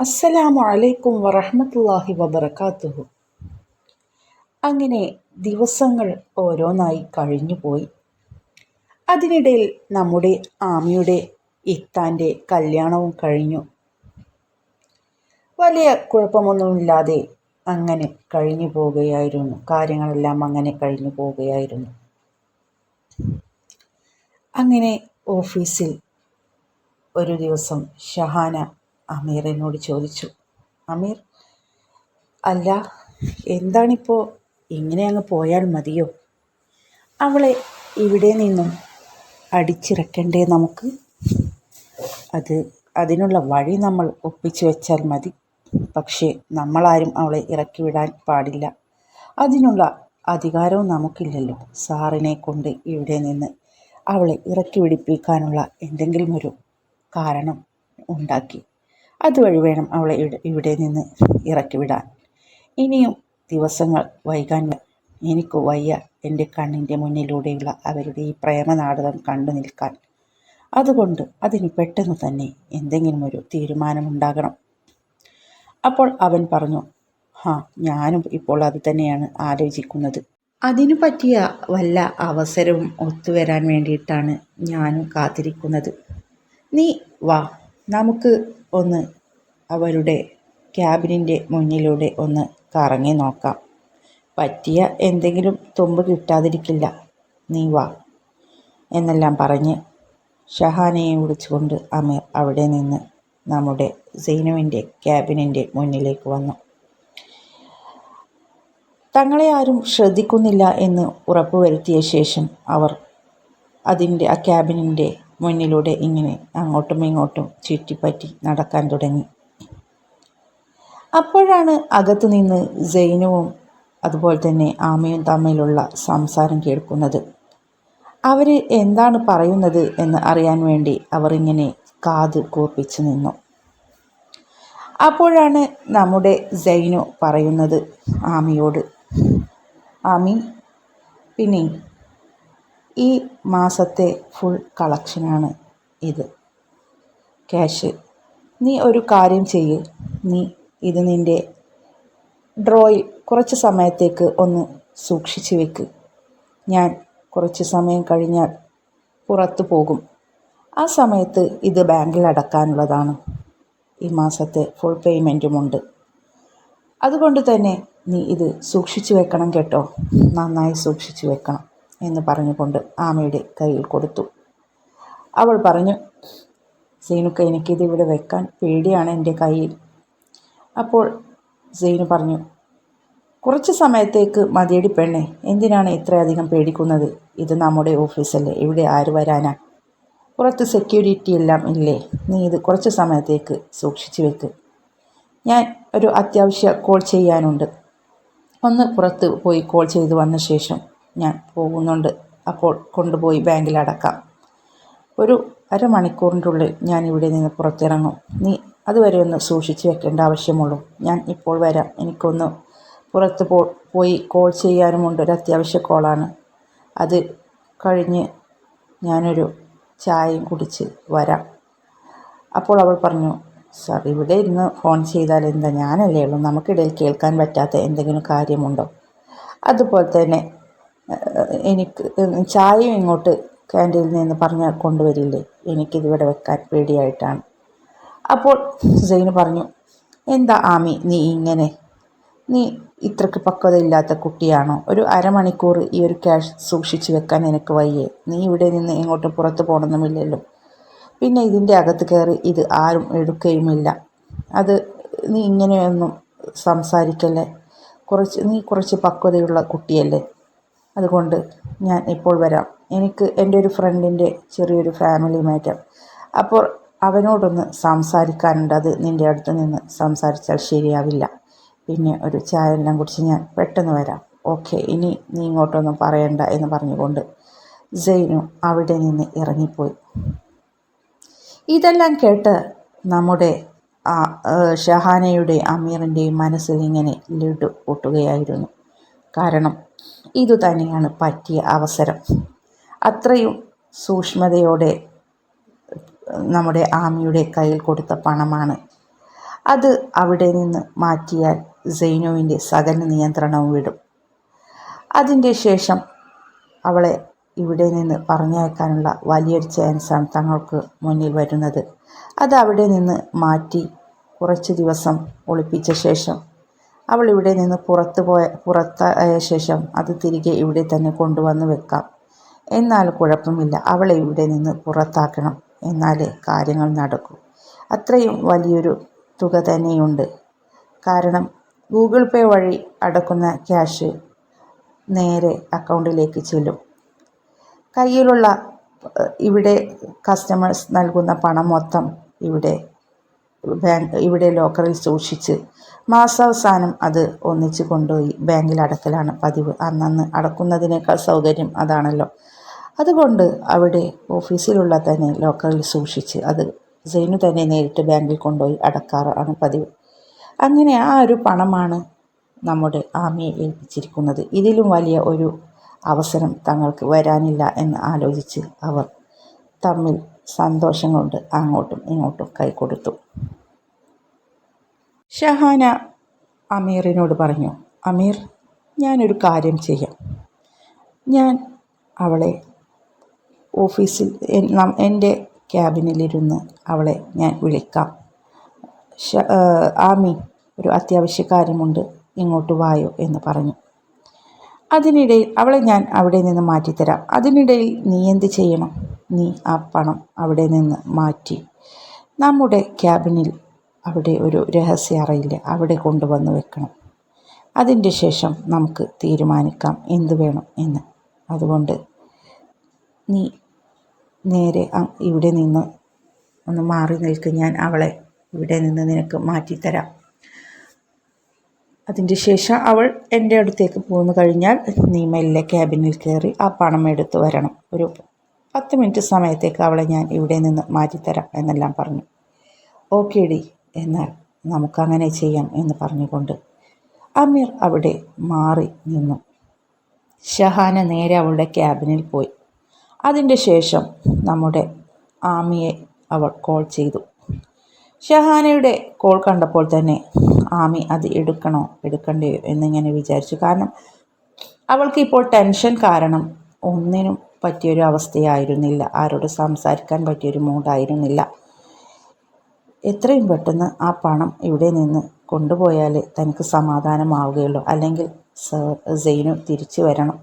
അസ്സലാമു അലൈക്കും വറഹ്മത്തുള്ളാഹി വബറകാതുഹു അങ്ങനെ ദിവസങ്ങൾ ഓരോന്നായി കഴിഞ്ഞുപോയി അതിനിടയിൽ നമ്മുടെ ആമിയുടെ ഇത്താന്റെ കല്യാണവും കഴിഞ്ഞു. വലിയ കുഴപ്പമൊന്നുമില്ലാതെ അങ്ങനെ കഴിഞ്ഞു പോവുകയായിരുന്നു കാര്യങ്ങളെല്ലാം അങ്ങനെ കഴിഞ്ഞു പോവുകയായിരുന്നു അങ്ങനെ ഓഫീസിൽ ഒരു ദിവസം ഷഹാന അമീറിനോട് ചോദിച്ചു. അമീർ അല്ല എന്താണിപ്പോൾ ഇങ്ങനെ അങ്ങ് പോയാൽ മതിയോ? അവളെ ഇവിടെ നിന്നും അടിച്ചിറക്കണ്ടേ നമുക്ക്? അത് അതിനുള്ള വഴി നമ്മൾ ഒപ്പിച്ചു വെച്ചാൽ മതി. പക്ഷേ നമ്മളാരും അവളെ ഇറക്കി വിടാൻ പാടില്ല. അതിനുള്ള അധികാരവും നമുക്കില്ലല്ലോ. സാറിനെ കൊണ്ട് ഇവിടെ നിന്ന് അവളെ ഇറക്കി പിടിപ്പിക്കാനുള്ള എന്തെങ്കിലും ഒരു കാരണം ഉണ്ടാക്കി അതുവഴി വേണം അവളെ ഇവിടെ നിന്ന് ഇറക്കി വിടാൻ. ഇനിയും ദിവസങ്ങൾ വൈകാൻ എനിക്ക് വയ്യ എന്റെ കണ്ണിന്റെ മുന്നിലൂടെയുള്ള അവരുടെ ഈ പ്രേമനാടകം കണ്ടു നിൽക്കാൻ. അതുകൊണ്ട് അതിന് പെട്ടെന്ന് തന്നെ എന്തെങ്കിലും ഒരു തീരുമാനമുണ്ടാകണം. അപ്പോൾ അവൻ പറഞ്ഞു ഹാ ഞാനും ഇപ്പോൾ അത് തന്നെയാണ് ആലോചിക്കുന്നത്. അതിനു പറ്റിയ വല്ല അവസരവും ഒത്തുവരാൻ വേണ്ടിയിട്ടാണ് ഞാനും കാത്തിരിക്കുന്നത്. നീ വാ നമുക്ക് ഒന്ന് അവരുടെ ക്യാബിനിന്റെ മുന്നിലൂടെ ഒന്ന് കറങ്ങി നോക്കാം. പറ്റിയ എന്തെങ്കിലും തുമ്പ് കിട്ടാതിരിക്കില്ല. നീ വാ എന്നെല്ലാം പറഞ്ഞ് ഷഹാനയെ വിളിച്ചുകൊണ്ട് അമീർ അവിടെ നിന്ന് നമ്മുടെ സൈനുവിന്റെ ക്യാബിനിന്റെ മുന്നിലേക്ക് വന്നു. തങ്ങളെ ആരും ശ്രദ്ധിക്കുന്നില്ല എന്ന് ഉറപ്പുവരുത്തിയ ശേഷം അവർ അതിന്റെ ആ ക്യാബിനിന്റെ മുന്നിലൂടെ ഇങ്ങനെ അങ്ങോട്ടും ഇങ്ങോട്ടും ചുറ്റിപ്പറ്റി നടക്കാൻ തുടങ്ങി. അപ്പോഴാണ് അകത്തു നിന്ന് സൈനുവും അതുപോലെ തന്നെ ആമയും തമ്മിലുള്ള സംസാരം കേൾക്കുന്നത്. അവർ എന്താണ് പറയുന്നത് എന്ന് അറിയാൻ വേണ്ടി അവർ ഇങ്ങനെ കാത് കൂർപ്പിച്ച് നിന്നു. അപ്പോഴാണ് നമ്മുടെ സൈനു പറയുന്നത് ആമിയോട്. ആമി പിന്നെ ഈ മാസത്തെ ഫുൾ കളക്ഷനാണ് ഇത്. ക്യാഷ് നീ ഒരു കാര്യം ചെയ്യ്. നീ ഇത് നിന്റെ ഡ്രോയിൽ കുറച്ച് സമയത്തേക്ക് ഒന്ന് സൂക്ഷിച്ചു വെക്ക്. ഞാൻ കുറച്ച് സമയം കഴിഞ്ഞാൽ പുറത്തു പോകും. ആ സമയത്ത് ഇത് ബാങ്കിൽ അടക്കാനുള്ളതാണ്. ഈ മാസത്തെ ഫുൾ പേയ്മെന്റുമുണ്ട് അതുകൊണ്ട് തന്നെ നീ ഇത് സൂക്ഷിച്ചു വെക്കണം കേട്ടോ. നന്നായി സൂക്ഷിച്ചു വെക്കണം. എന്ന് പറഞ്ഞുകൊണ്ട് ആമയുടെ കയ്യിൽ കൊടുത്തു. അവൾ പറഞ്ഞു സീനുക്ക എനിക്കിത് ഇവിടെ വെക്കാൻ പേടിയാണ് എന്റെ കയ്യിൽ. അപ്പോൾ സീനു പറഞ്ഞു കുറച്ച് സമയത്തേക്ക് മതിയടി പെണ്ണെ എന്തിനാണ് ഇത്രയധികം പേടിക്കുന്നത്? ഇത് നമ്മുടെ ഓഫീസല്ലേ ഇവിടെ ആര് വരാനാ? കുറച്ച് സെക്യൂരിറ്റി എല്ലാം ഇല്ലേ നീ ഇത് കുറച്ച് സമയത്തേക്ക് സൂക്ഷിച്ചു വെക്ക്. ഞാൻ ഒരു അത്യാവശ്യ കോൾ ചെയ്യാനുണ്ട്. ഒന്ന് പുറത്ത് പോയി കോൾ ചെയ്തു വന്ന ശേഷം ഞാൻ പോകുന്നുണ്ട്. അപ്പോൾ കൊണ്ടുപോയി ബാങ്കിൽ അടക്കാം. ഒരു അരമണിക്കൂറിന്റെ ഉള്ളിൽ ഞാൻ ഇവിടെ നിന്ന് പുറത്തിറങ്ങും. നീ അതുവരെ ഒന്ന് സൂക്ഷിച്ച് വെക്കേണ്ട ആവശ്യമുള്ളൂ. ഞാൻ ഇപ്പോൾ വരാം. എനിക്കൊന്ന് പുറത്ത് പോ പോയി കോൾ ചെയ്യാനുമുണ്ട്. ഒരു അത്യാവശ്യ കോളാണ് അത് കഴിഞ്ഞ് ഞാനൊരു ചായയും കുടിച്ച് വരാം. അപ്പോൾ അവൾ പറഞ്ഞു സാർ ഇവിടെ ഇരുന്ന് ഫോൺ ചെയ്താൽ എന്താ? ഞാനല്ലേ ഉള്ളൂ. നമുക്കിടയിൽ കേൾക്കാൻ പറ്റാത്ത എന്തെങ്കിലും കാര്യമുണ്ടോ? അതുപോലെ തന്നെ എനിക്ക് ചായയും ഇങ്ങോട്ട് ക്യാന്റീനിൽ നിന്ന് പറഞ്ഞാൽ കൊണ്ടുവരില്ലേ? എനിക്കിതിവിടെ വെക്കാൻ പേടിയായിട്ടാണ്. അപ്പോൾ സൈന് പറഞ്ഞു എന്താ ആമി നീ ഇങ്ങനെ? നീ ഇത്രയ്ക്ക് പക്വതയില്ലാത്ത കുട്ടിയാണോ? ഒരു അരമണിക്കൂർ ഈ ഒരു ക്യാഷ് സൂക്ഷിച്ചു വെക്കാൻ എനിക്ക് വയ്യേ. നീ ഇവിടെ നിന്ന് എങ്ങോട്ട് പുറത്ത് പോകണമെന്നില്ലല്ലോ പിന്നെ ഇതിന്റെ അകത്ത് കയറി ഇത് ആരും എടുക്കുകയുമില്ല. അത് നീ ഇങ്ങനെയൊന്നും സംസാരിക്കല്ലേ? കുറച്ച് നീ കുറച്ച് പക്വതയുള്ള കുട്ടിയല്ലേ? അതുകൊണ്ട് ഞാൻ ഇപ്പോൾ വരാം. എനിക്ക് എന്റെ ഒരു ഫ്രണ്ടിന്റെ ചെറിയൊരു ഫാമിലി മാറ്റം അപ്പോൾ അവനോടൊന്ന് സംസാരിക്കാനുണ്ട്. അത് നിന്റെ അടുത്ത് നിന്ന് സംസാരിച്ചാൽ ശരിയാവില്ല. പിന്നെ ഒരു ചായ എല്ലാം കുടിച്ച് ഞാൻ പെട്ടെന്ന് വരാം. ഓക്കെ ഇനി നീ ഇങ്ങോട്ടൊന്നും പറയണ്ട എന്ന് പറഞ്ഞുകൊണ്ട് സൈനു അവിടെ നിന്ന് ഇറങ്ങിപ്പോയി. ഇതെല്ലാം കേട്ട് നമ്മുടെ ഷഹാനയുടെ അമീറിന്റെയും മനസ്സിൽ ഇങ്ങനെ ലഡു പൊട്ടുകയായിരുന്നു. കാരണം ഇതു തന്നെയാണ് പറ്റിയ അവസരം. അത്രയും സൂക്ഷ്മതയോടെ നമ്മുടെ ആമിയുടെ കയ്യിൽ കൊടുത്ത പണമാണ്. അത് അവിടെ നിന്ന് മാറ്റിയാൽ സൈനുവിന്റെ സകല നിയന്ത്രണവും വിടും. അതിന്റെ ശേഷം അവളെ ഇവിടെ നിന്ന് പറഞ്ഞയക്കാനുള്ള വലിയൊരു ചാൻസാണ് തങ്ങൾക്ക് മുന്നിൽ വരുന്നത്. അത് അവിടെ നിന്ന് മാറ്റി കുറച്ച് ദിവസം ഒളിപ്പിച്ച ശേഷം അവൾ ഇവിടെ നിന്ന് പുറത്തു പോയ പുറത്തായ ശേഷം അത് തിരികെ ഇവിടെ തന്നെ കൊണ്ടുവന്ന് വെക്കാം. എന്നാൽ കുഴപ്പമില്ല അവളെ ഇവിടെ നിന്ന് പുറത്താക്കണം. എന്നാലേ കാര്യങ്ങൾ നടക്കൂ. അത്രയും വലിയൊരു തുക തന്നെയുണ്ട്. കാരണം ഗൂഗിൾ പേ വഴി അടക്കുന്ന ക്യാഷ് നേരെ അക്കൗണ്ടിലേക്ക് ചെല്ലും. കയ്യിലുള്ള ഇവിടെ കസ്റ്റമേഴ്സ് നൽകുന്ന പണം മൊത്തം ഇവിടെ ബാങ്ക് ഇവിടെ ലോക്കറിൽ സൂക്ഷിച്ച് മാസാവസാനം അത് ഒന്നിച്ച് കൊണ്ടുപോയി ബാങ്കിൽ അടക്കലാണ് പതിവ്. അന്നന്ന് അടക്കുന്നതിനേക്കാൾ സൗകര്യം അതാണല്ലോ. അതുകൊണ്ട് അവിടെ ഓഫീസിലുള്ള തന്നെ ലോക്കറിൽ സൂക്ഷിച്ച് അത് സെയിനു തന്നെ നേരിട്ട് ബാങ്കിൽ കൊണ്ടുപോയി അടക്കാറാണ് പതിവ്. അങ്ങനെ ആ ഒരു പണമാണ് നമ്മുടെ ആമിയെ ഏൽപ്പിച്ചിരിക്കുന്നത്. ഇതിലും വലിയ ഒരു അവസരം തങ്ങൾക്ക് വരാനില്ല എന്ന് ആലോചിച്ച് അവർ തമ്മിൽ സന്തോഷം കൊണ്ട് അങ്ങോട്ടും ഇങ്ങോട്ടും കൈകൊടുത്തു ഷഹാന അമീറിനോട് പറഞ്ഞു അമീർ ഞാനൊരു കാര്യം ചെയ്യാം. ഞാൻ അവളെ ഓഫീസിൽ എന്റെ ക്യാബിനിലിരുന്ന് അവളെ ഞാൻ വിളിക്കാം. ആമി ഒരു അത്യാവശ്യ കാര്യമുണ്ട് ഇങ്ങോട്ട് വായോ എന്ന് പറഞ്ഞു. അതിനിടയിൽ അവളെ ഞാൻ അവിടെ നിന്ന് മാറ്റിത്തരാം. അതിനിടയിൽ നീ എന്ത് ചെയ്യണം? നീ ആ പണം അവിടെ നിന്ന് മാറ്റി. നമ്മുടെ ക്യാബിനിൽ അവിടെ ഒരു രഹസ്യ അറയില്ല അവിടെ കൊണ്ടുവന്ന് വെക്കണം. അതിന്റെ ശേഷം നമുക്ക് തീരുമാനിക്കാം എന്ത് വേണം എന്ന്. അതുകൊണ്ട് നീ നേരെ ഇവിടെ നിന്ന് ഒന്ന് മാറി നിൽക്ക്. ഞാൻ അവളെ ഇവിടെ നിന്ന് നിനക്ക് മാറ്റിത്തരാം അതിന്റെ ശേഷം അവൾ എന്റെ അടുത്തേക്ക് പോന്നു കഴിഞ്ഞാൽ നീ മെല്ലെ ക്യാബിനിൽ കയറി ആ പണം എടുത്തു വരണം. ഒരു പത്ത് മിനിറ്റ് സമയത്തേക്ക് അവളെ ഞാൻ ഇവിടെ നിന്ന് മാറ്റിത്തരാം എന്നെല്ലാം പറഞ്ഞു. ഓക്കെ ഡി എന്നാൽ നമുക്കങ്ങനെ ചെയ്യാം എന്ന് പറഞ്ഞുകൊണ്ട് അമീർ അവിടെ മാറി നിന്നു. ഷഹാന നേരെ അവളുടെ ക്യാബിനിൽ പോയി. അതിന്റെ ശേഷം നമ്മുടെ ആമിയെ അവൾ കോൾ ചെയ്തു. ഷഹാനയുടെ കോൾ കണ്ടപ്പോൾ തന്നെ ആമി അത് എടുക്കണോ? എടുക്കണ്ടയോ? എന്നിങ്ങനെ വിചാരിച്ചു. കാരണം അവൾക്ക് ഇപ്പോൾ ടെൻഷൻ കാരണം ഒന്നിനും പറ്റിയൊരു അവസ്ഥയായിരുന്നില്ല ആരോട് സംസാരിക്കാൻ പറ്റിയൊരു മൂഡായിരുന്നില്ല. എത്രയും പെട്ടെന്ന് ആ പണം ഇവിടെ നിന്ന് കൊണ്ടുപോയാൽ തനിക്ക് സമാധാനമാവുകയുള്ളൂ. അല്ലെങ്കിൽ സെയിനു തിരിച്ചു വരണം.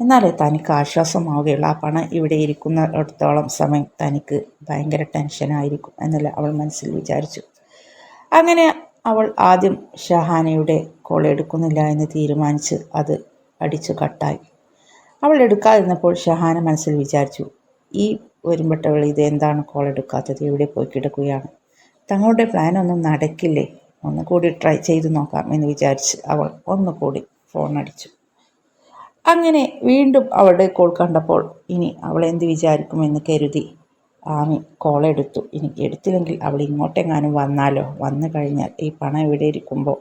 എന്നാലേ തനിക്ക് ആശ്വാസമാവുകയുള്ളൂ. ആ പണം ഇവിടെ ഇരിക്കുന്നിടത്തോളം സമയം തനിക്ക് ഭയങ്കര ടെൻഷനായിരിക്കും എന്നല്ല അവൾ മനസ്സിൽ വിചാരിച്ചു. അങ്ങനെ അവൾ ആദ്യം ഷഹാനയുടെ കോൾ എടുക്കുന്നില്ല എന്ന് തീരുമാനിച്ച് അത് അടിച്ചു കട്ടായി. അവൾ എടുക്കാതിരുന്നപ്പോൾ ഷഹാന മനസ്സിൽ വിചാരിച്ചു ഈ ഒരുമ്പട്ടവൾ ഇതെന്താണ് കോൾ എടുക്കാത്തത്? എവിടെ പോയി കിടക്കുകയാണ്? തങ്ങളുടെ പ്ലാൻ ഒന്നും നടക്കില്ലേ? ഒന്നുകൂടി ട്രൈ ചെയ്തു നോക്കാം എന്ന് വിചാരിച്ച് അവൾ ഒന്നുകൂടി ഫോൺ അടിച്ചു. അങ്ങനെ വീണ്ടും അവളുടെ കോൾ കണ്ടപ്പോൾ ഇനി അവൾ എന്ത് വിചാരിക്കുമെന്ന് കരുതി ആമി കോൾ എടുത്തു. ഇനി എടുത്തില്ലെങ്കിൽ അവൾ ഇങ്ങോട്ടെങ്ങാനും വന്നാലോ? വന്നു കഴിഞ്ഞാൽ ഈ പണം ഇവിടെ ഇരിക്കുമ്പോൾ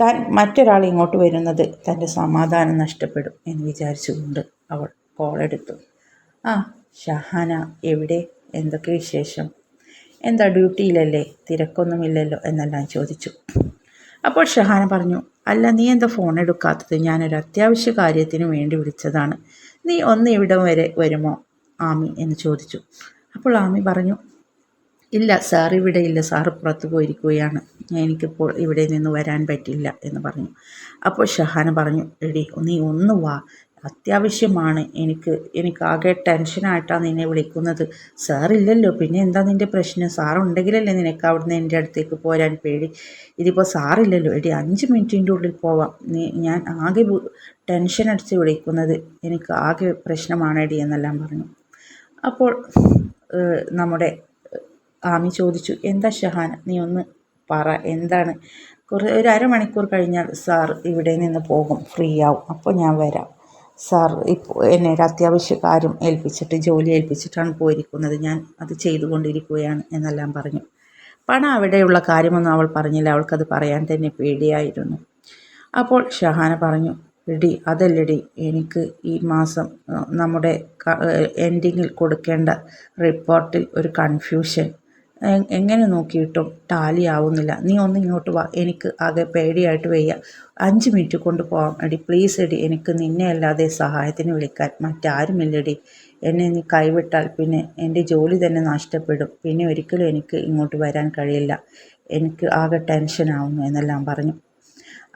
താൻ മറ്റൊരാൾ ഇങ്ങോട്ട് വരുന്നത് തന്റെ സമാധാനം നഷ്ടപ്പെടും എന്ന് വിചാരിച്ചുകൊണ്ട് അവൾ കോൾ എടുത്തു. ആ ഷഹാന എവിടെ? എന്തൊക്കെ വിശേഷം? എന്താ ഡ്യൂട്ടിയിലല്ലേ തിരക്കൊന്നുമില്ലല്ലോ? എന്നെല്ലാം ചോദിച്ചു. അപ്പോൾ ഷഹാന പറഞ്ഞു അല്ല നീ എന്താ ഫോൺ എടുക്കാത്തത്? ഞാനൊരു അത്യാവശ്യ കാര്യത്തിന് വേണ്ടി വിളിച്ചതാണ്. നീ ഒന്ന് ഇവിടം വരെ വരുമോ? ആമി എന്ന് ചോദിച്ചു. അപ്പോൾ ആമി പറഞ്ഞു ഇല്ല സാർ ഇവിടെ ഇല്ല. സാർ പുറത്തു പോയിരിക്കുകയാണ്. എനിക്കിപ്പോൾ ഇവിടെ നിന്ന് വരാൻ പറ്റില്ല എന്ന് പറഞ്ഞു. അപ്പോൾ ഷഹാന പറഞ്ഞു എടി നീ ഒന്ന് വാ. അത്യാവശ്യമാണ്. എനിക്ക് എനിക്കാകെ ടെൻഷനായിട്ടാണ് നിന്നെ വിളിക്കുന്നത്. സാറില്ലല്ലോ പിന്നെ എന്താ നിന്റെ പ്രശ്നം? സാറുണ്ടെങ്കിലല്ലേ നിനക്ക് അവിടുന്ന് എന്റെ അടുത്തേക്ക് പോരാൻ പേടി. ഇതിപ്പോൾ സാറില്ലല്ലോ എടി അഞ്ച് മിനിറ്റിന്റെ ഉള്ളിൽ പോവാം. നീ ഞാൻ ആകെ ടെൻഷൻ അടിച്ച് വിളിക്കുന്നത് എനിക്ക് ആകെ പ്രശ്നമാണ് എടി എന്നെല്ലാം പറഞ്ഞു. അപ്പോൾ നമ്മുടെ ആമി ചോദിച്ചു എന്താ ഷഹാന? നീ ഒന്ന് പറ എന്താണ്? കുറേ ഒരു അരമണിക്കൂർ കഴിഞ്ഞാൽ സാർ ഇവിടെ നിന്ന് പോകും. ഫ്രീ ആവും. അപ്പോൾ ഞാൻ വരാം. സാർ ഇപ്പോൾ എന്നെ ഒരു അത്യാവശ്യ ഏൽപ്പിച്ചിട്ട് ജോലി ഏൽപ്പിച്ചിട്ടാണ് പോയിരിക്കുന്നത്. ഞാൻ അത് ചെയ്തുകൊണ്ടിരിക്കുകയാണ് എന്നെല്ലാം പറഞ്ഞു. പണം അവിടെയുള്ള കാര്യമൊന്നും അവൾ പറഞ്ഞില്ല. അവൾക്കത് പറയാൻ തന്നെ പേടിയായിരുന്നു. അപ്പോൾ ഷഹാന പറഞ്ഞു എടി അതല്ലടി എനിക്ക് ഈ മാസം നമ്മുടെ എൻഡിങ്ങിൽ കൊടുക്കേണ്ട റിപ്പോർട്ടിൽ ഒരു കൺഫ്യൂഷൻ എങ്ങനെ നോക്കിയിട്ടും ടാലി ആവുന്നില്ല നീ ഒന്ന് ഇങ്ങോട്ട് വാ. എനിക്ക് ആകെ പേടിയായിട്ട് വയ്യ. അഞ്ച് മിനിറ്റ് കൊണ്ട് പോവാം. എടി പ്ലീസ് എടി. എനിക്ക് നിന്നെ അല്ലാതെ സഹായത്തിന് വിളിക്കാൻ മറ്റാരുമില്ലടി. എന്നെ നീ കൈവിട്ടാൽ പിന്നെ എന്റെ ജോലി തന്നെ നഷ്ടപ്പെടും. പിന്നെ ഒരിക്കലും എനിക്ക് ഇങ്ങോട്ട് വരാൻ കഴിയില്ല. എനിക്ക് ആകെ ടെൻഷനാവുന്നു എന്നെല്ലാം പറഞ്ഞു.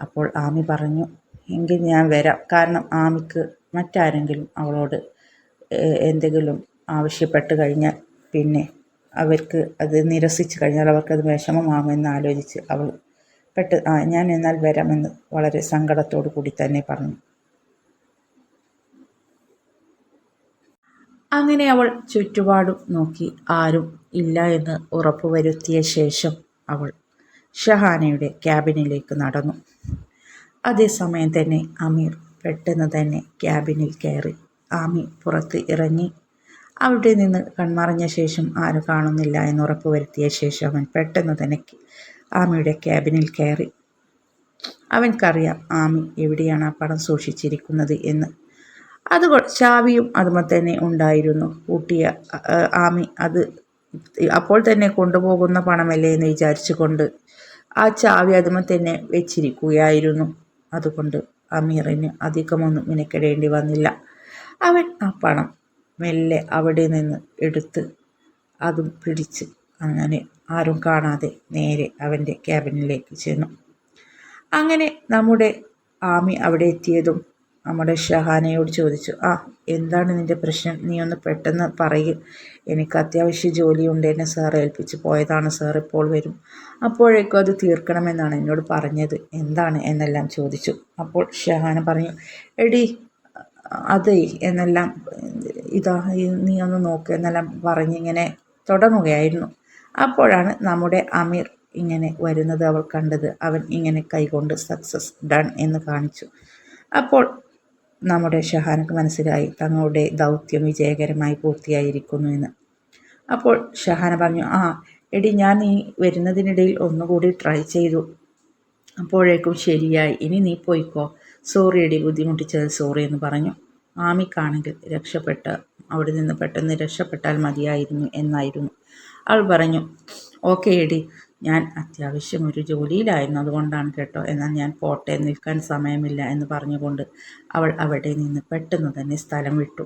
അപ്പോൾ ആമി പറഞ്ഞു എങ്കിൽ ഞാൻ വരാം. കാരണം ആമിക്ക് മറ്റാരെങ്കിലും അവളോട് എന്തെങ്കിലും ആവശ്യപ്പെട്ട് കഴിഞ്ഞാൽ പിന്നെ അവർക്ക് അത് നിരസിച്ച് കഴിഞ്ഞാൽ അവർക്കത് വിഷമമാകുമെന്ന് ആലോചിച്ച് അവൾ പെട്ട് ആ ഞാൻ എന്നാൽ വരാമെന്ന് വളരെ സങ്കടത്തോടു കൂടി തന്നെ പറഞ്ഞു. അങ്ങനെ അവൾ ചുറ്റുപാടും നോക്കി. ആരും ഇല്ല എന്ന് ഉറപ്പുവരുത്തിയ ശേഷം അവൾ ഷഹാനയുടെ ക്യാബിനിലേക്ക് നടന്നു. അതേസമയം തന്നെ അമീർ പെട്ടെന്ന് തന്നെ ക്യാബിനിൽ കയറി. ആമി പുറത്ത് ഇറങ്ങി അവിടെ നിന്ന് കൺമറഞ്ഞ ശേഷം ആരും കാണുന്നില്ല എന്ന് ഉറപ്പ് വരുത്തിയ ശേഷം അവൻ പെട്ടെന്ന് തന്നെ ആമിയുടെ ക്യാബിനിൽ കയറി. അവൻക്കറിയാം ആമി എവിടെയാണ് ആ പണം സൂക്ഷിച്ചിരിക്കുന്നത് എന്ന്. അതുകൊണ്ട് ചാവിയും അതുമ്പോൾ തന്നെ ഉണ്ടായിരുന്നു. കൂട്ടിയ ആമി അത് അപ്പോൾ തന്നെ കൊണ്ടുപോകുന്ന പണമല്ലേ എന്ന് വിചാരിച്ചുകൊണ്ട് ആ ചാവി അതുമ്പോൾ തന്നെ വെച്ചിരിക്കുകയായിരുന്നു. അതുകൊണ്ട് അമീറിന് അധികമൊന്നും മിനക്കെടേണ്ടി വന്നില്ല. അവൻ ആ പണം മെല്ലെ അവിടെ നിന്ന് എടുത്ത് അതും പിടിച്ച് അങ്ങനെ ആരും കാണാതെ നേരെ അവന്റെ ക്യാബിനിലേക്ക് ചെന്നു. അങ്ങനെ നമ്മുടെ ആമി അവിടെ എത്തിയതും നമ്മുടെ ഷഹാനയോട് ചോദിച്ചു ആ എന്താണ് നിന്റെ പ്രശ്നം? നീ ഒന്ന് പെട്ടെന്ന് പറയും. എനിക്ക് അത്യാവശ്യ ജോലിയുണ്ട്. എന്നെ സാർ ഏൽപ്പിച്ച് പോയതാണ്. സാർ ഇപ്പോൾ വരും. അപ്പോഴേക്കും അത് തീർക്കണമെന്നാണ് എന്നോട് പറഞ്ഞത്. എന്താണ്? എന്നെല്ലാം ചോദിച്ചു. അപ്പോൾ ഷഹാന പറഞ്ഞു എടി അതെ എന്നെല്ലാം ഇതാ നീ ഒന്ന് നോക്ക് എന്നെല്ലാം പറഞ്ഞിങ്ങനെ തുടങ്ങുകയായിരുന്നു. അപ്പോഴാണ് നമ്മുടെ അമീർ ഇങ്ങനെ വരുന്നത് അവൾ കണ്ടത്. അവൻ ഇങ്ങനെ കൈകൊണ്ട് സക്സസ് ഡൺ എന്ന് കാണിച്ചു. അപ്പോൾ നമ്മുടെ ഷഹാനക്ക് മനസ്സിലായി തങ്ങളുടെ ദൗത്യം വിജയകരമായി പൂർത്തിയായിരിക്കുന്നു എന്ന്. അപ്പോൾ ഷഹാന പറഞ്ഞു ആ എടി ഞാൻ നീ വരുന്നതിനിടയിൽ ഒന്നുകൂടി ട്രൈ ചെയ്തു. അപ്പോഴേക്കും ശരിയായി. ഇനി നീ പോയിക്കോ. സോറി ബുദ്ധിമുട്ടിച്ചതിൽ ബുദ്ധിമുട്ടിച്ചത് സോറി എന്ന് പറഞ്ഞു. ആമിക്കാണെങ്കിൽ രക്ഷപ്പെട്ട് അവിടെ നിന്ന് പെട്ടെന്ന് രക്ഷപ്പെട്ടാൽ മതിയായിരുന്നു എന്നായിരുന്നു. അവൾ പറഞ്ഞു ഓക്കെ എടി ഞാൻ അത്യാവശ്യം ഒരു ജോലിയിലായിരുന്നു അതുകൊണ്ടാണ് കേട്ടോ. എന്നാൽ ഞാൻ പോട്ടെ നിൽക്കാൻ സമയമില്ല എന്ന് പറഞ്ഞുകൊണ്ട് അവൾ അവിടെ നിന്ന് പെട്ടെന്ന് തന്നെ സ്ഥലം വിട്ടു.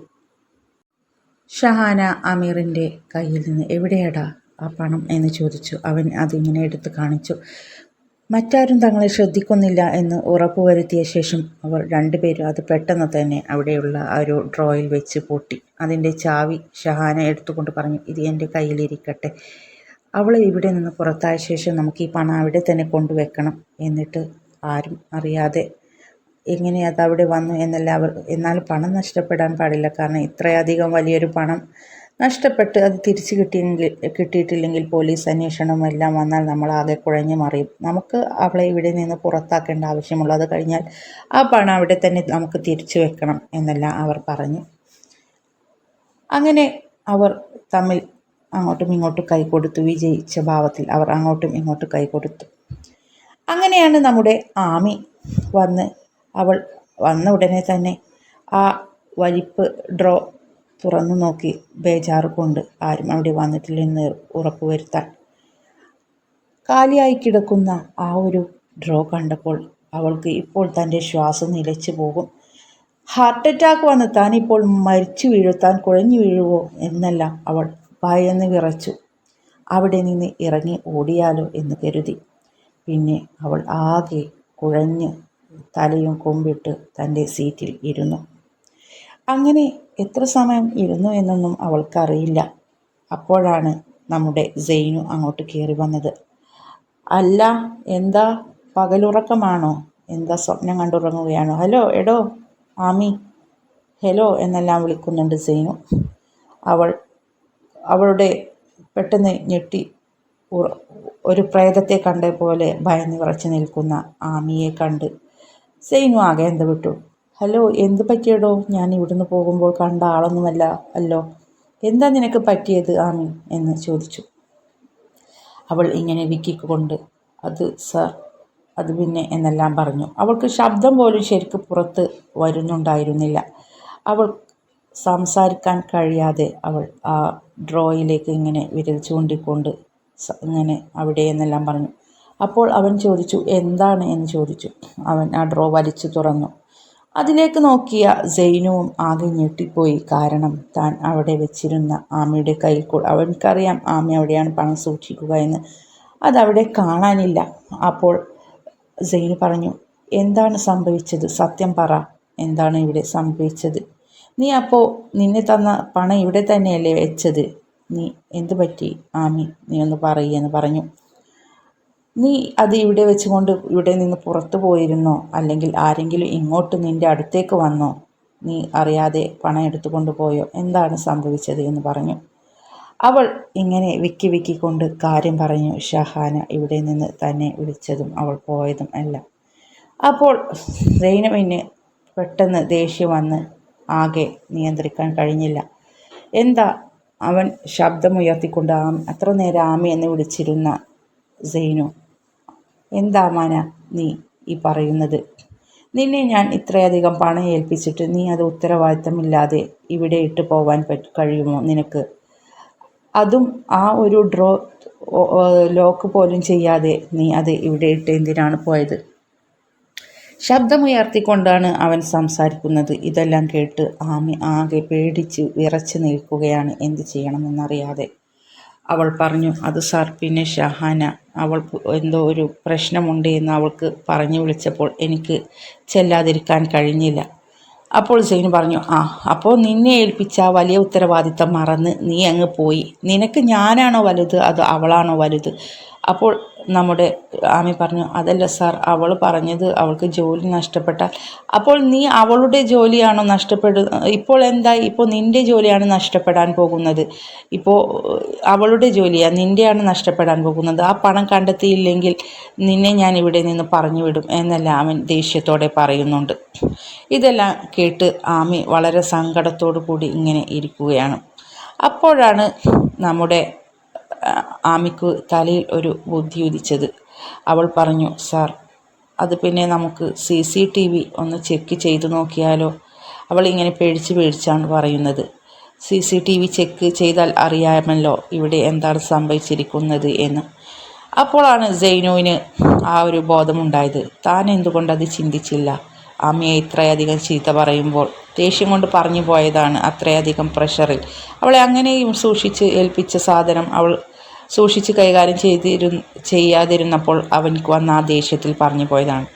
ഷഹാന അമീറിന്റെ കയ്യിൽ നിന്ന് എവിടെയാടാ ആ പണം? എന്ന് ചോദിച്ചു. അവൻ അതിങ്ങനെ എടുത്ത് കാണിച്ചു. മറ്റാരും തങ്ങളെ ശ്രദ്ധിക്കുന്നില്ല എന്ന് ഉറപ്പുവരുത്തിയ ശേഷം അവർ രണ്ടുപേരും അത് പെട്ടെന്ന് തന്നെ അവിടെയുള്ള ആ ഒരു ഡ്രോയിൽ വെച്ച് പൂട്ടി. അതിന്റെ ചാവി ഷഹാന എടുത്തുകൊണ്ട് പറഞ്ഞു ഇത് എന്റെ കയ്യിലിരിക്കട്ടെ. അവൾ ഇവിടെ നിന്ന് പുറത്തായ ശേഷം നമുക്ക് ഈ പണം അവിടെ തന്നെ കൊണ്ടുവെക്കണം എന്നിട്ട് ആരും അറിയാതെ എങ്ങനെ അത് അവിടെ വന്നു? എന്നല്ല അവർ എന്നാൽ പണം നഷ്ടപ്പെടാൻ പാടില്ല. കാരണം ഇത്രയധികം വലിയൊരു പണം നഷ്ടപ്പെട്ട് അത് തിരിച്ചു കിട്ടിയെങ്കിൽ കിട്ടിയിട്ടില്ലെങ്കിൽ പോലീസ് അന്വേഷണം എല്ലാം വന്നാൽ നമ്മൾ ആകെ കുഴഞ്ഞു മറിയും. നമുക്ക് അവളെ ഇവിടെ നിന്ന് പുറത്താക്കേണ്ട ആവശ്യമുള്ളൂ. അത് കഴിഞ്ഞാൽ ആ പണം അവിടെ തന്നെ നമുക്ക് തിരിച്ചു വെക്കണം എന്നെല്ലാം അവർ പറഞ്ഞു. അങ്ങനെ അവർ തമ്മിൽ അങ്ങോട്ടും ഇങ്ങോട്ടും കൈ കൊടുത്തു വിജയിച്ച ഭാവത്തിൽ അവർ അങ്ങോട്ടും ഇങ്ങോട്ടും കൈ കൊടുത്തു അങ്ങനെയാണ് നമ്മുടെ ആമി വന്ന് അവൾ വന്ന ഉടനെ തന്നെ ആ വലിപ്പ് ഡ്രോ തുറന്നു നോക്കി ബേജാറ് കൊണ്ട് ആരും അവിടെ വന്നിട്ടില്ലെന്ന് ഉറപ്പുവരുത്താൻ കാലിയായി കിടക്കുന്ന ആ ഒരു ഡ്രോ കണ്ടപ്പോൾ അവൾക്ക് ഇപ്പോൾ തന്റെ ശ്വാസം നിലച്ചു പോകും. ഹാർട്ട് അറ്റാക്ക് വന്ന് താൻ ഇപ്പോൾ മരിച്ചു വീഴുത്താൻ കുഴഞ്ഞു വീഴുവോ എന്നല്ല അവൾ ഭയന്ന് വിറച്ചു. അവിടെ നിന്ന് ഇറങ്ങി ഓടിയാലോ എന്ന് കരുതി. പിന്നെ അവൾ ആകെ കുഴഞ്ഞ് തലയും കൊമ്പിട്ട് തന്റെ സീറ്റിൽ ഇരുന്നു. അങ്ങനെ എത്ര സമയം ഇരുന്നു എന്നൊന്നും അവൾക്കറിയില്ല. അപ്പോഴാണ് നമ്മുടെ സെയിനു അങ്ങോട്ട് കയറി വന്നത്. അല്ല എന്താ പകലുറക്കമാണോ? എന്താ സ്വപ്നം കണ്ടുറങ്ങുകയാണോ? ഹലോ എടോ ആമി. ഹലോ എന്നെല്ലാം വിളിക്കുന്നുണ്ട് സെയിനു അവൾ അവളുടെ പെട്ടെന്ന് ഞെട്ടി ഒരു പ്രേതത്തെ കണ്ട പോലെ ഭയന്ന് വിറച്ച് നിൽക്കുന്ന ആമിയെ കണ്ട് സെയിനു ആകെ എന്ത് വിട്ടു? ഹലോ എന്ത് പറ്റിയടോ? ഞാൻ ഇവിടുന്ന് പോകുമ്പോൾ കണ്ട ആളൊന്നുമല്ല അല്ലോ? എന്താ നിനക്ക് പറ്റിയത് ആമി? എന്ന് ചോദിച്ചു. അവൾ ഇങ്ങനെ വിക്കിക്കൊണ്ട് അത് സർ അത് പിന്നെ എന്നെല്ലാം പറഞ്ഞു. അവൾക്ക് ശബ്ദം പോലും ശരിക്ക് പുറത്ത് വരുന്നുണ്ടായിരുന്നില്ല. അവൾ സംസാരിക്കാൻ കഴിയാതെ അവൾ ആ ഡ്രോയിലേക്ക് ഇങ്ങനെ വിരൽ ചൂണ്ടിക്കൊണ്ട് ഇങ്ങനെ അവിടെ എന്നെല്ലാം പറഞ്ഞു. അപ്പോൾ അവൻ ചോദിച്ചു എന്താണ്? എന്ന് ചോദിച്ചു. അവൻ ആ ഡ്രോ വലിച്ചു തുറന്നു. അതിലേക്ക് നോക്കിയ സൈനുവും ആകെ ഞെട്ടിപ്പോയി. കാരണം താൻ അവിടെ വെച്ചിരുന്ന ആമയുടെ കൂടെ അവൻക്കറിയാം ആമ അവിടെയാണ് പണം സൂക്ഷിക്കുക എന്ന്. അതവിടെ കാണാനില്ല. അപ്പോൾ സൈനു പറഞ്ഞു എന്താണ് സംഭവിച്ചത്? സത്യം പറ. എന്താണ് ഇവിടെ സംഭവിച്ചത്? നീ അപ്പോൾ നിന്നെ തന്ന പണം ഇവിടെ തന്നെയല്ലേ വെച്ചത്? നീ എന്തു പറ്റി ആമി നീ ഒന്ന് പറയെന്ന് പറഞ്ഞു. നീ അത് ഇവിടെ വെച്ചുകൊണ്ട് ഇവിടെ നിന്ന് പുറത്തു പോയിരുന്നോ? അല്ലെങ്കിൽ ആരെങ്കിലും ഇങ്ങോട്ട് നിന്റെ അടുത്തേക്ക് വന്നോ? നീ അറിയാതെ പണം എടുത്തുകൊണ്ട് പോയോ? എന്താണ് സംഭവിച്ചത് എന്ന് പറഞ്ഞു. അവൾ ഇങ്ങനെ വിക്കി വിക്കിക്കൊണ്ട് കാര്യം പറഞ്ഞു. ഷഹാന ഇവിടെ നിന്ന് തന്നെ വിളിച്ചതും അവൾ പോയതും എല്ലാം അപ്പോൾ സൈനവിന് പെട്ടെന്ന് ദേഷ്യം വന്ന് ആകെ നിയന്ത്രിക്കാൻ കഴിഞ്ഞില്ല. എന്താ അവൻ ശബ്ദമുയർത്തിക്കൊണ്ട് ആ അത്ര നേരം ആമി എന്ന് വിളിച്ചിരുന്ന സൈനു എന്താ മാന നീ ഈ പറയുന്നത്? നിന്നെ ഞാൻ ഇത്രയധികം പണം ഏൽപ്പിച്ചിട്ട് നീ അത് ഉത്തരവാദിത്തമില്ലാതെ ഇവിടെ ഇട്ട് പോവാൻ കഴിയുമോ നിനക്ക്? അതും ആ ഒരു ഡ്രോ ലോക്ക് പോലും ചെയ്യാതെ നീ അത് ഇവിടെ ഇട്ട് എന്തിനാണ് പോയത്? ശബ്ദമുയർത്തിക്കൊണ്ടാണ് അവൻ സംസാരിക്കുന്നത്. ഇതെല്ലാം കേട്ട് ആമി ആകെ പേടിച്ച് വിറച്ച് നിൽക്കുകയാണ് എന്ത് ചെയ്യണമെന്നറിയാതെ. അവൾ പറഞ്ഞു അത് സാർ പിന്നെ ഷഹാന അവൾ എന്തോ ഒരു പ്രശ്നമുണ്ട് എന്ന് അവൾക്ക് പറഞ്ഞു വിളിച്ചപ്പോൾ എനിക്ക് ചെല്ലാതിരിക്കാൻ കഴിഞ്ഞില്ല. അപ്പോൾ സെയിൻ പറഞ്ഞു ആ അപ്പോൾ നിന്നെ ഏൽപ്പിച്ച വലിയ ഉത്തരവാദിത്തം മറന്ന് നീ അങ്ങ് പോയി. നിനക്ക് ഞാനാണോ വലുത്? അത് അവളാണോ വലുത്? അപ്പോൾ നമ്മുടെ ആമി പറഞ്ഞു അതല്ല സാർ അവൾ പറഞ്ഞത് അവൾക്ക് ജോലി നഷ്ടപ്പെട്ടാൽ. അപ്പോൾ നീ അവളുടെ ജോലിയാണോ നഷ്ടപ്പെടു ഇപ്പോൾ എന്താ ഇപ്പോൾ നിന്റെ ജോലിയാണ് നഷ്ടപ്പെടാൻ പോകുന്നത്. ഇപ്പോൾ അവളുടെ ജോലിയാണ് നിന്റെയാണ് നഷ്ടപ്പെടാൻ പോകുന്നത്. ആ പണം കണ്ടെത്തിയില്ലെങ്കിൽ നിന്നെ ഞാൻ ഇവിടെ നിന്ന് പറഞ്ഞു വിടും എന്നല്ല ആമൻ ദേഷ്യത്തോടെ പറയുന്നുണ്ട്. ഇതെല്ലാം കേട്ട് ആമി വളരെ സങ്കടത്തോടു കൂടി ഇങ്ങനെ ഇരിക്കുകയാണ്. അപ്പോഴാണ് നമ്മുടെ ആമിക്ക് തലയിൽ ഒരു ബുദ്ധി ഉദിച്ചത്. അവൾ പറഞ്ഞു സാർ അത് പിന്നെ നമുക്ക് സി സി ടി വി ഒന്ന് ചെക്ക് ചെയ്തു നോക്കിയാലോ? അവൾ ഇങ്ങനെ പേടിച്ച് പേടിച്ചാണ് പറയുന്നത്. C C T V check ചെയ്താൽ അറിയാമല്ലോ ഇവിടെ എന്താണ് സംഭവിച്ചിരിക്കുന്നത് എന്ന്. അപ്പോഴാണ് സൈനുവിന് ആ ഒരു ബോധമുണ്ടായത്. താൻ എന്തുകൊണ്ടത് ചിന്തിച്ചില്ല? അമ്മയെ ഇത്രയധികം ചീത്ത പറയുമ്പോൾ ദേഷ്യം കൊണ്ട് പറഞ്ഞു പോയതാണ് അത്രയധികം പ്രഷറിൽ. അവളെ അങ്ങനെയും സൂക്ഷിച്ച് ഏൽപ്പിച്ച സാധനം അവൾ സൂക്ഷിച്ച് കൈകാര്യം ചെയ്തിരു ചെയ്യാതിരുന്നപ്പോൾ അവനിക്ക് വന്ന ആ ദേഷ്യത്തിൽ പറഞ്ഞു പോയതാണ്.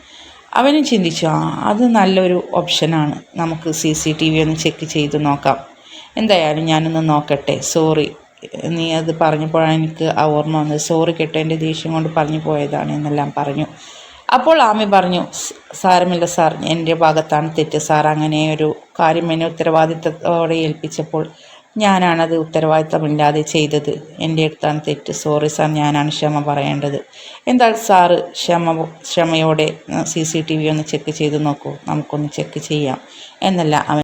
അവനും ചിന്തിച്ചു ആ അത് നല്ലൊരു ഓപ്ഷനാണ് നമുക്ക് സി സി ടി വി ഒന്ന് ചെക്ക് ചെയ്ത് നോക്കാം. എന്തായാലും ഞാനൊന്ന് നോക്കട്ടെ. സോറി നീ അത് പറഞ്ഞപ്പോഴാണ് എനിക്ക് ആ ഓർമ്മ വന്നത്. സോറി കേട്ടോ എന്റെ ദേഷ്യം കൊണ്ട് പറഞ്ഞു പോയതാണ് എന്നെല്ലാം പറഞ്ഞു. അപ്പോൾ ആമി പറഞ്ഞു സാരമില്ല സാർ. എന്റെ ഭാഗത്താണ് തെറ്റ്. സാർ അങ്ങനെ ഒരു കാര്യം എന്നെ ഉത്തരവാദിത്തത്തോടെ ഏൽപ്പിച്ചപ്പോൾ ഞാനാണത് ഉത്തരവാദിത്തമില്ലാതെ ചെയ്തത്. എന്റെ അടുത്താണ് തെറ്റ്. സോറി സാർ ഞാനാണ് ക്ഷമ പറയേണ്ടത്. എന്താ സാറ് ക്ഷമ ക്ഷമയോടെ സി സി ടി വി ഒന്ന് ചെക്ക് ചെയ്ത് നോക്കൂ. നമുക്കൊന്ന് ചെക്ക് ചെയ്യാം. എന്നല്ല അവൻ